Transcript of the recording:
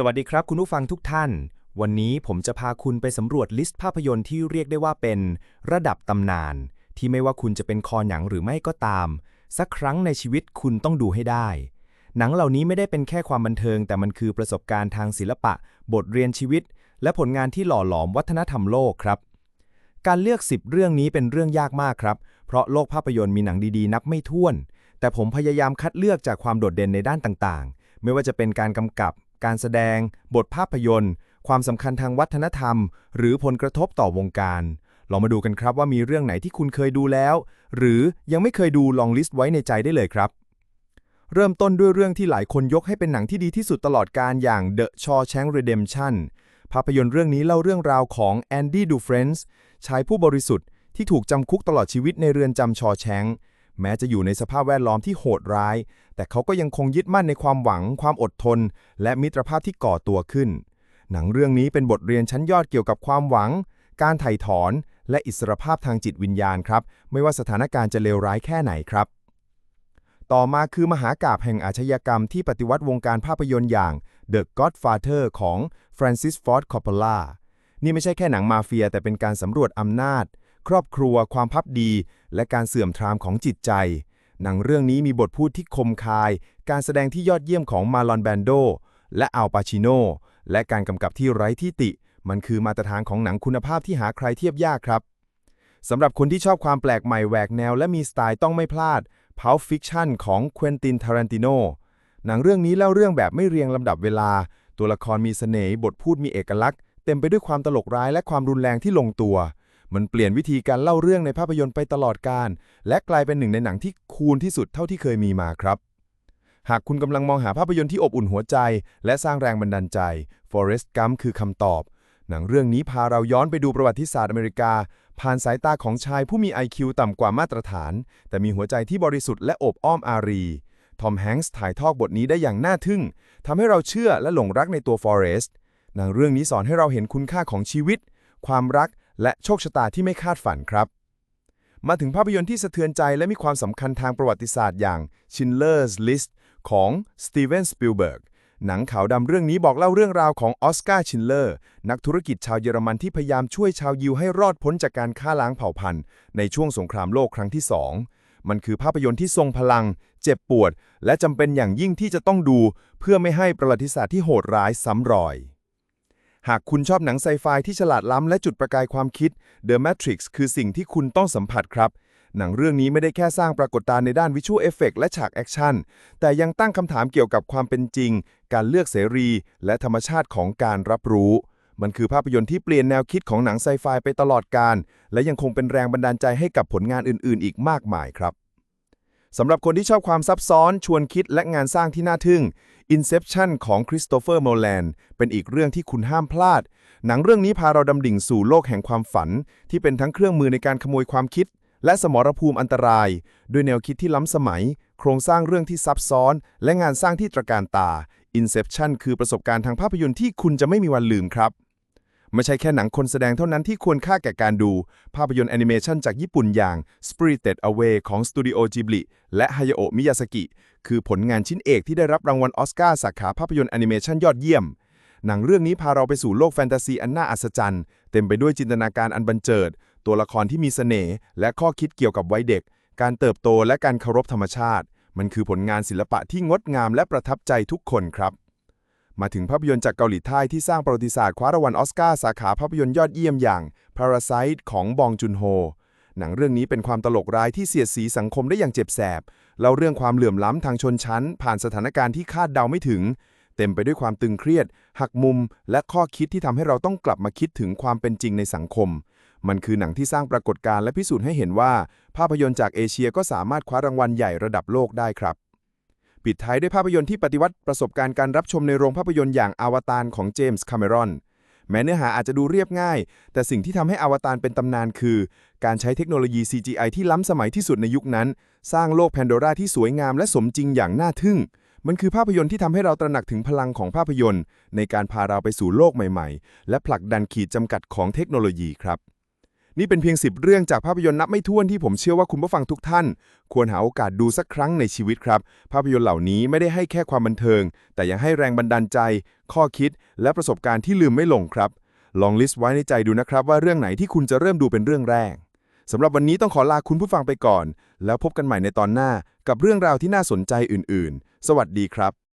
สวัสดีครับคุณผู้ฟังทุกท่าน วันนี้ผมจะพาคุณไปสำรวจลิสต์ภาพยนตร์ที่เรียกได้ว่าเป็นระดับตำนาน ที่ไม่ว่าคุณจะเป็นคอหนังหรือไม่ก็ตาม สักครั้งในชีวิตคุณต้องดูให้ได้ หนังเหล่านี้ไม่ได้เป็นแค่ความบันเทิง แต่มันคือประสบการณ์ทางศิลปะ บทเรียนชีวิต และผลงานที่หล่อหลอมวัฒนธรรมโลกครับ การเลือก 10 เรื่องนี้เป็นเรื่องยากมากครับ เพราะโลกภาพยนตร์มีหนังดีๆ นับไม่ถ้วน แต่ผมพยายามคัดเลือกจากความโดดเด่นในด้านต่างๆ ไม่ว่าจะเป็นการกำกับ การแสดง บทภาพยนตร์ ความสำคัญทางวัฒนธรรม หรือผลกระทบต่อวงการ ลองมาดูกันครับว่ามีเรื่องไหนที่คุณเคยดูแล้ว หรือยังไม่เคยดูลองลิสต์ไว้ในใจได้เลยครับเริ่มต้นด้วยเรื่องที่หลายคนยกให้เป็นหนังที่ดีที่สุดตลอดการอย่าง The Shawshank Redemption ภาพยนตร์เรื่องนี้เล่าเรื่องราวของแอนดี้ดูเฟรนส์ชายผู้บริสุทธิ์ที่ถูกจำคุกตลอดชีวิตในเรือนจำชอแชงก์ แม้จะอยู่ในสภาพแวดล้อมที่โหดร้าย แต่เขาก็ยังคงยึดมั่นในความหวัง ความอดทน และมิตรภาพที่ก่อตัวขึ้น หนังเรื่องนี้เป็นบทเรียนชั้นยอดเกี่ยวกับความหวัง การไถ่ถอน และอิสรภาพทางจิตวิญญาณครับ ไม่ว่าสถานการณ์จะเลวร้ายแค่ไหนครับ ต่อมาคือมหากาบแห่งอาชญากรรมที่ปฏิวัติวงการภาพยนตร์อย่าง The Godfather ของ Francis Ford Coppola นี่ไม่ใช่แค่หนังมาเฟีย แต่เป็นการสำรวจอำนาจ ครอบครัว ความพับดี และการเสื่อมทรามของจิตใจ หนังเรื่องนี้มีบทพูดที่คมคาย การแสดงที่ยอดเยี่ยมของมาลอนแบนโด และอัลปาชิโน และการกำกับที่ไร้ที่ติ มันคือมาตรฐานของหนังคุณภาพที่หาใครเทียบยากครับสำหรับคนที่ชอบความแปลกใหม่แหวกแนว และมีสไตล์ต้องไม่พลาด Pulp Fiction ของเควินตินทารันติโนหนังเรื่องนี้เล่าเรื่องแบบไม่เรียงลำดับเวลา ตัวละครมีเสน่ห์บทพูดมีเอกลักษณ์ เต็มไปด้วยความตลกร้ายและความรุนแรงที่ลงตัว มันเปลี่ยนวิธีการเล่าเรื่องในภาพยนตร์ไปตลอดกาลและกลายเป็นหนึ่งในหนังที่คูลที่สุดเท่าที่เคยมีมาครับ หากคุณกำลังมองหาภาพยนตร์ที่อบอุ่นหัวใจ และสร้างแรงบันดาลใจ Forrest Gump คือคำตอบ หนังเรื่องนี้พาเราย้อนไปดูประวัติศาสตร์อเมริกา ผ่านสายตาของชายผู้มี IQ ต่ำกว่ามาตรฐาน แต่มีหัวใจที่บริสุทธิ์และอบอ้อมอารีทอมแฮงค์ถ่ายทอดบทนี้ได้อย่างน่าทึ่งทำให้เราเชื่อและหลงรักในตัวฟอเรสต์หนังเรื่องนี้สอนให้เราเห็นคุณค่าของชีวิต ความรัก และโชคชะตาที่ไม่คาดฝันครับ มาถึงภาพยนตร์ที่สะเทือนใจและมีความสำคัญทางประวัติศาสตร์อย่าง Schindler's List ของสตีเวนสปิลเบิร์กหนังขาวดำเรื่องนี้บอกเล่าเรื่องราวของออสการ์ชินเลอร์ นักธุรกิจชาวเยอรมันที่พยายามช่วยชาวยิวให้รอดพ้นจากการฆ่าล้างเผ่าพันธุ์ ในช่วงสงครามโลกครั้งที่สองมันคือภาพยนตร์ที่ทรงพลัง เจ็บปวด และจำเป็นอย่างยิ่งที่จะต้องดู เพื่อไม่ให้ประวัติศาสตร์ที่โหดร้ายซ้ำรอย หากคุณชอบหนังไซไฟที่ฉลาดล้ำและจุดประกายความคิด The Matrix คือสิ่งที่คุณต้องสัมผัสครับ หนังเรื่องนี้ไม่ได้แค่สร้างปรากฏการณ์ในด้านวิชวลเอฟเฟกและฉากแอคชั่น แต่ยังตั้งคำถามเกี่ยวกับความเป็นจริง การเลือกเสรี และธรรมชาติของการรับรู้ มันคือภาพยนตร์ที่เปลี่ยนแนวคิดของหนังไซไฟไปตลอดกาลและยังคงเป็นแรงบันดาลใจให้กับผลงานอื่น ๆ อีกมากมายครับ สำหรับคนที่ชอบความซับซ้อน ชวนคิดและงานสร้างที่น่าทึ่ง Inception ของคริสโตเฟอร์โมแลนเป็นอีกเรื่องที่คุณห้ามพลาด หนังเรื่องนี้พาเราดำดิ่งสู่โลกแห่งความฝัน ที่เป็นทั้งเครื่องมือในการขโมยความคิด และสมรภูมิอันตราย ด้วยแนวคิดที่ล้ำสมัย โครงสร้างเรื่องที่ซับซ้อน และงานสร้างที่ตระการตา Inception คือประสบการณ์ทางภาพยนตร์ที่คุณจะไม่มีวันลืมครับ ไม่ใช่แค่หนังคนแสดงเท่านั้นที่ควรค่าแก่การดู ภาพยนตร์แอนิเมชันจากญี่ปุ่นอย่าง Spirited Away ของสตูดิโอจิบลิและฮายโอะมิยาสกิ คือผลงานชิ้นเอกที่ได้รับรางวัลออสการ์สาขาภาพยนตร์แอนิเมชันยอดเยี่ยม หนังเรื่องนี้พาเราไปสู่โลกแฟนตาซีอันน่าอัศจรรย์ เต็มไปด้วยจินตนาการอันบันเจิด ตัวละครที่มีเสน่ห์และข้อคิดเกี่ยวกับวัยเด็ก การเติบโตและการเคารพธรรมชาติ มันคือผลงานศิลปะที่งดงามและประทับใจทุกคนครับ มาถึงภาพยนตร์จากเกาหลีใต้ที่สร้างประวัติศาสตร์คว้ารางวัลออสการ์สาขาภาพยนตร์ยอดเยี่ยมอย่าง Parasite ของบองจุนโฮ หนังเรื่องนี้เป็นความตลกร้ายที่เสียดสีสังคมได้อย่างเจ็บแสบเล่าเรื่องความเหลื่อมล้ำทางชนชั้น ผ่านสถานการณ์ที่คาดเดาไม่ถึง เต็มไปด้วยความตึงเครียด หักมุม และข้อคิดที่ทำให้เราต้องกลับมาคิดถึงความเป็นจริงในสังคม มันคือหนังที่สร้างปรากฏการณ์และพิสูจน์ให้เห็นว่า ภาพยนตร์จากเอเชียก็สามารถคว้ารางวัลใหญ่ระดับโลกได้ครับ ปิดท้ายด้วยภาพยนตร์ที่ปฏิวัติประสบการณ์การรับชมในโรงภาพยนตร์อย่างอวตารของเจมส์คาเมรอนแม้เนื้อหาอาจจะดูเรียบง่าย แต่สิ่งที่ทำให้อวตารเป็นตำนานคือ การใช้เทคโนโลยี CGI ที่ล้ำสมัยที่สุดในยุคนั้น สร้างโลกแพนโดราที่สวยงามและสมจริงอย่างน่าทึ่ง มันคือภาพยนตร์ที่ทำให้เราตระหนักถึงพลังของภาพยนตร์ ในการพาเราไปสู่โลกใหม่ ๆ และผลักดันขีดจำกัดของเทคโนโลยีครับ นี่เป็นเพียง 10 เรื่องจากภาพยนตร์นับไม่ถ้วนที่ผมเชื่อว่าคุณผู้ฟังทุกท่าน ควรหาโอกาสดูสักครั้งในชีวิตครับ ภาพยนตร์เหล่านี้ไม่ได้ให้แค่ความบันเทิง แต่ยังให้แรงบันดาลใจ ข้อคิด และประสบการณ์ที่ลืมไม่ลงครับ ลองลิสต์ไว้ในใจดูนะครับ ว่าเรื่องไหนที่คุณจะเริ่มดูเป็นเรื่องแรกสำหรับวันนี้ต้องขอลาคุณผู้ฟังไปก่อน แล้วพบกันใหม่ในตอนหน้ากับเรื่องราวที่น่าสนใจอื่น ๆ สวัสดีครับ